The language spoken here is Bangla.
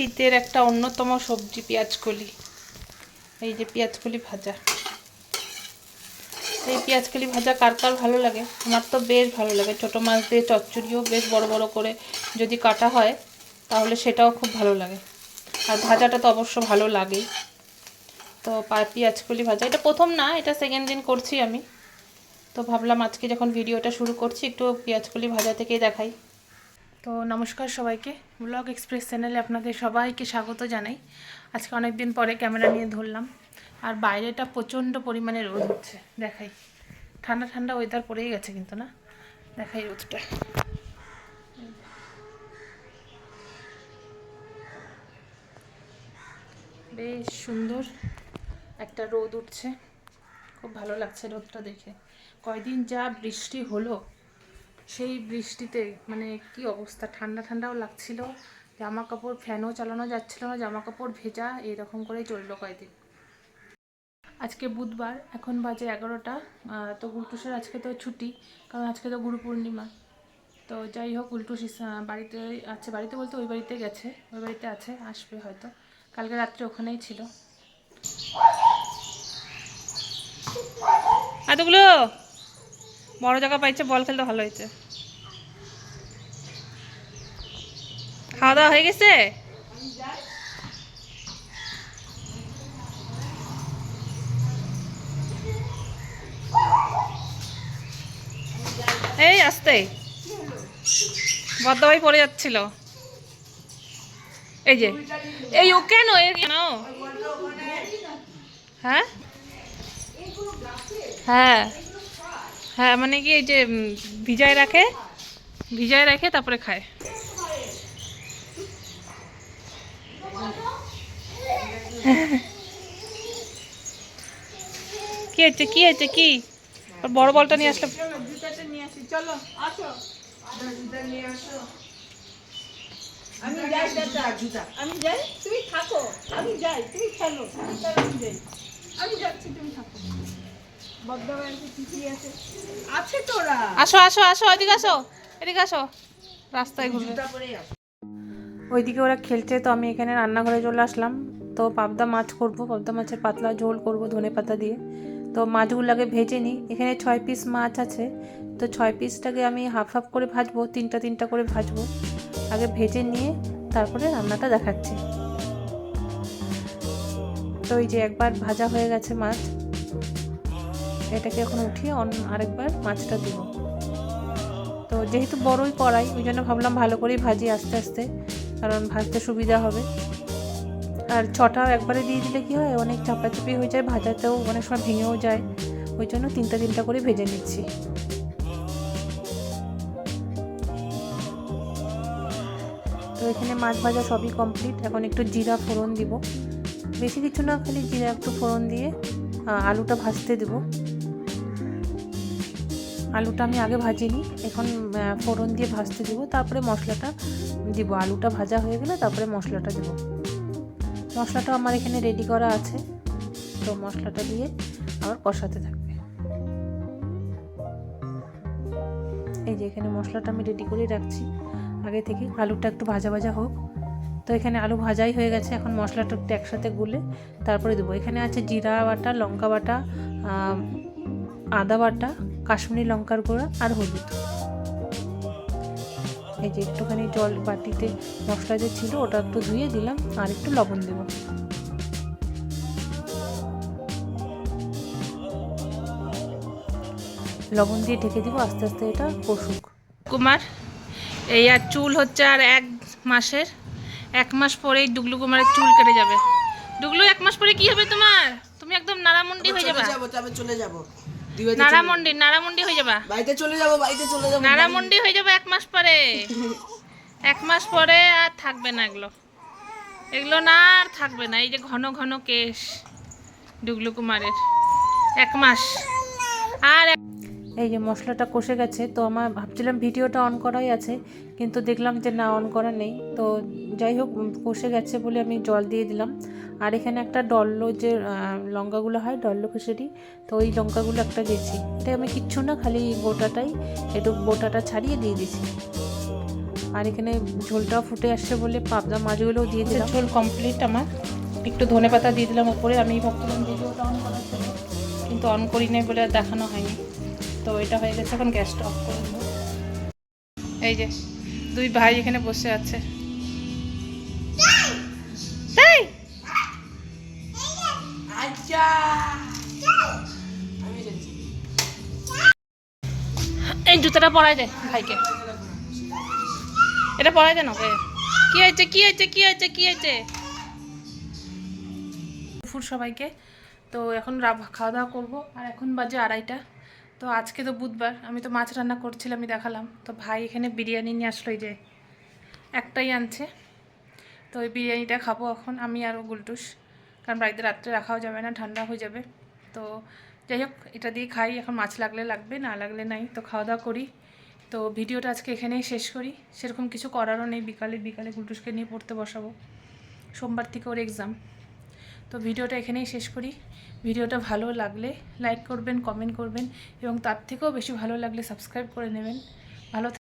শীতের একটা অন্যতম সবজি পেঁয়াজকলি এই যে পেঁয়াজকলি ভাজা। এই পেঁয়াজকলি ভাজা কার কার ভালো লাগে? আমার তো বেশ ভালো লাগে। ছোটো মাছ দিয়ে চচ্চড়িও বেশ বড় বড় করে যদি কাটা হয়, তাহলে সেটাও খুব ভালো লাগে। আর ভাজাটা তো অবশ্য ভালো লাগেই। তো পেঁয়াজকলি ভাজা। এটা প্রথম না, এটা সেকেন্ড দিন করছি আমি। তো ভাবলাম আজকে যখন ভিডিওটা শুরু করছি, একটু পেঁয়াজকলি ভাজা থেকেই দেখাই। তো নমস্কার সবাইকে। ব্লগ এক্সপ্রেস চ্যানেলে আপনাদের সবাইকে স্বাগত জানাই। আজকে অনেক দিন পরে ক্যামেরা নিয়ে ধরলাম। আর বাইরেটা প্রচণ্ড পরিমাণে রোদ হচ্ছে। দেখাই। ঠান্ডা ঠান্ডা ওয়েদার পড়েই গেছে কিন্তু, না? দেখাই রোদটা। বেশ সুন্দর একটা রোদ উঠছে। খুব ভালো লাগছে রোদটা দেখে। কয়দিন যা বৃষ্টি হলো সেই বৃষ্টিতে মানে কি অবস্থা? ঠান্ডা ঠান্ডাও লাগছিল, জামা কাপড়, ফ্যানও চালানো যাচ্ছিল না, জামা কাপড় ভেজা, এরকম করেই চলল কয়দিন। আজকে বুধবার, এখন বাজে এগারোটা তো গুলটুসের আজকে তো ছুটি, কারণ আজকে তো গুরু পূর্ণিমা। তো যাই হোক উল্টুস বাড়িতে আছে, বাড়িতে বলতে ওই বাড়িতে গেছে, ওই বাড়িতে আছে, আসবে হয়তো। কালকে রাত্রে ওখানেই ছিল। এতগুলো বড় জায়গা পাইছে, বল খেলতে ভালো হয়েছে। খাওয়া দাওয়া হয়ে গেছে? এই আসতে। বদ্দাবাই পড়ে যাচ্ছিল। এই যে। এই ও কেন? কেন হ্যাঁ? হ্যাঁ। হ্যাঁ মানে কি এই যে ভিজায় রাখে ভিজায় রাখে, তারপরে খায়। কি হচ্ছে কি হচ্ছে কি? বড় বলটা নিয়ে আসলে আমি যাই, তুমি থাকো, আমি যাই, তুমি খেলো আমি যাচ্ছি, তুমি থাকো। আসো আসো আসো এদিকে আসো এদিকে আসো। রাস্তায় ঘুরবে। ওইদিকে ওরা খেলছে তো আমি এখানে রান্নাঘরে চলে আসলাম। তো পাবদা মাছ করব পাবদা মাছের পাতলা ঝোল করব ধনে পাতা দিয়ে। তো মাছগুলোকে ভেজে নিই। এখানে ছয় পিস মাছ আছে। তো ছয় পিসটাকে আমি হাফ হাফ করে ভাজবো তিনটা তিনটা করে ভাজবো। আগে ভেজে নিয়ে তারপরে রান্নাটা দেখাচ্ছি। তো এই যে একবার ভাজা হয়ে গেছে মাছ। এটাকে এখন উঠিয়ে অন্য আরেকবার মাছটা দিব। তো যেহেতু বড়ই কড়াই, ওই জন্য ভাবলাম ভালো করেই ভাজি আস্তে আস্তে, কারণ ভাজতে সুবিধা হবে। আর ছটা একবারে দিয়ে দিলে কি হয়, অনেক চাপাচাপি হয়ে যায়, ভাজাতেও অনেক সময় ভেঙেও যায়। ওই জন্য তিনটা তিনটা করে ভেজে নিচ্ছি। তো এখানে মাছ ভাজা সবই কমপ্লিট। এখন একটু জিরা ফোড়ন দিব। বেশি কিছু না, খালি জিরা একটু ফোড়ন দিয়ে আলুটা ভাজতে দেবো। আলুটা আমি আগে ভাজিনি। এখন ফোড়ন দিয়ে ভাজতে দিব, তারপরে মশলাটা দিব। আলুটা ভাজা হয়ে গেলে তারপরে মশলাটা দেব। মশলাটা আমার এখানে রেডি করা আছে। তো মশলাটা দিয়ে আবার কষাতে থাকবে। এই যে এখানে মশলাটা আমি রেডি করে রাখছি। আগে থেকে আলুটা একটু ভাজা ভাজা হোক। তো এখানে আলু ভাজাই হয়ে গেছে। এখন মশলাটা একটু একসাথে গুলে তারপরে দেবো। এখানে আছে জিরা বাটা, লঙ্কা বাটা আদা বাটা কাশ্মীরি লঙ্কার গুঁড়া আর হলুদ। এই যে একটুখানি জল বাটিতে মশলা যে ছিল ওটা একটু ধুয়ে দিলাম আর একটু লবণ দেব। লবণ দিয়ে ঢেকে দিব আস্তে আস্তে এটা কষুক। কুমার এই আর চুল হচ্ছে আর এক মাসের। এক মাস পরেই ডুগলু কুমারের চুল কেটে যাবে। ডুগলু এক মাস পরে কি হবে তোমার? তুমি একদম নারামন্ডি হয়ে যাবে। চলে যাব। চলে নারামন্ডি নারামন্ডি হয়ে যাবা। বাড়িতে চলে যাব বাড়িতে চলে যাব। নারামন্ডি হয়ে যাবে এক মাস পরে। এক মাস পরে আর থাকবে না এগুলো। এগুলো না আর থাকবে না। এই যে ঘন ঘন কেশ ডুগলু কুমারের এক মাস। আর এই যে মশলাটা কষে গেছে, তো আমার ভাবছিলাম ভিডিওটা অন করাই আছে, কিন্তু দেখলাম যে না অন করা নেই। তো যাই হোক কষে গেছে বলে আমি জল দিয়ে দিলাম। আর এখানে একটা ডল্লো যে লঙ্কাগুলো হয় ডল্লো খেসুরি তো ওই লঙ্কাগুলো একটা দিয়েছি। এটা আমি কিচ্ছু না, খালি গোটাটাই একটু গোটাটা ছাড়িয়ে দিয়ে দিয়েছি। আর এখানে ঝোলটাও ফুটে আসছে বলে পাবদা মাছগুলোও দিয়ে দিলাম। ঝোল কমপ্লিট আমার। একটু ধনে পাতা দিয়ে দিলাম উপরে, আমি ভাবছিলাম ভিডিওটা অন জন্য, কিন্তু অন করি নাই বলে আর দেখানো হয়নি। তো এটা হয়ে গেছে এখন গ্যাসটা অফ করে দেবো। এই যে দুই ভাই এখানে বসে আছে। তাই আচ্ছা। এই জুতাটা পরাই দে ভাইকে। এটা পরাই দে না ওকে। কি হয়েছে কি হয়েছে কি হয়েছে কি হয়েছে? দুপুর সবাইকে। তো এখন খাওয়া দাওয়া করব। আর এখন বাজে আড়াইটা। তো আজকে তো বুধবার, আমি তো মাছ রান্না করছিলাম, আমি দেখালাম। তো ভাই এখানে বিরিয়ানি নিয়ে আসলো এই যে, একটাই আনছে। তো ওই বিরিয়ানিটা খাব এখন, আমি আর ও গুলটুস। কারণ বাড়িতে রাত্রে রাখাও যাবে না, ঠান্ডা হয়ে যাবে। তো যাই হোক, এটা দিয়ে খাই, এখন মাছ লাগলে লাগবে, না লাগলে নাই। তো খাওয়া দাওয়া করি। তো ভিডিওটা আজকে এখানেই শেষ করি। সেরকম কিছু করারও নেই, বিকালে বিকালে গুলটুসকে নিয়ে পড়তে বসাবো। সোমবার থেকে ওর এক্সাম তো ভিডিওটা এখানেই শেষ করি। ভিডিওটা ভালো লাগলে লাইক করবেন কমেন্ট করবেন এবং তার থেকেও বেশি ভালো লাগলে সাবস্ক্রাইব করে নেবেন। ভালো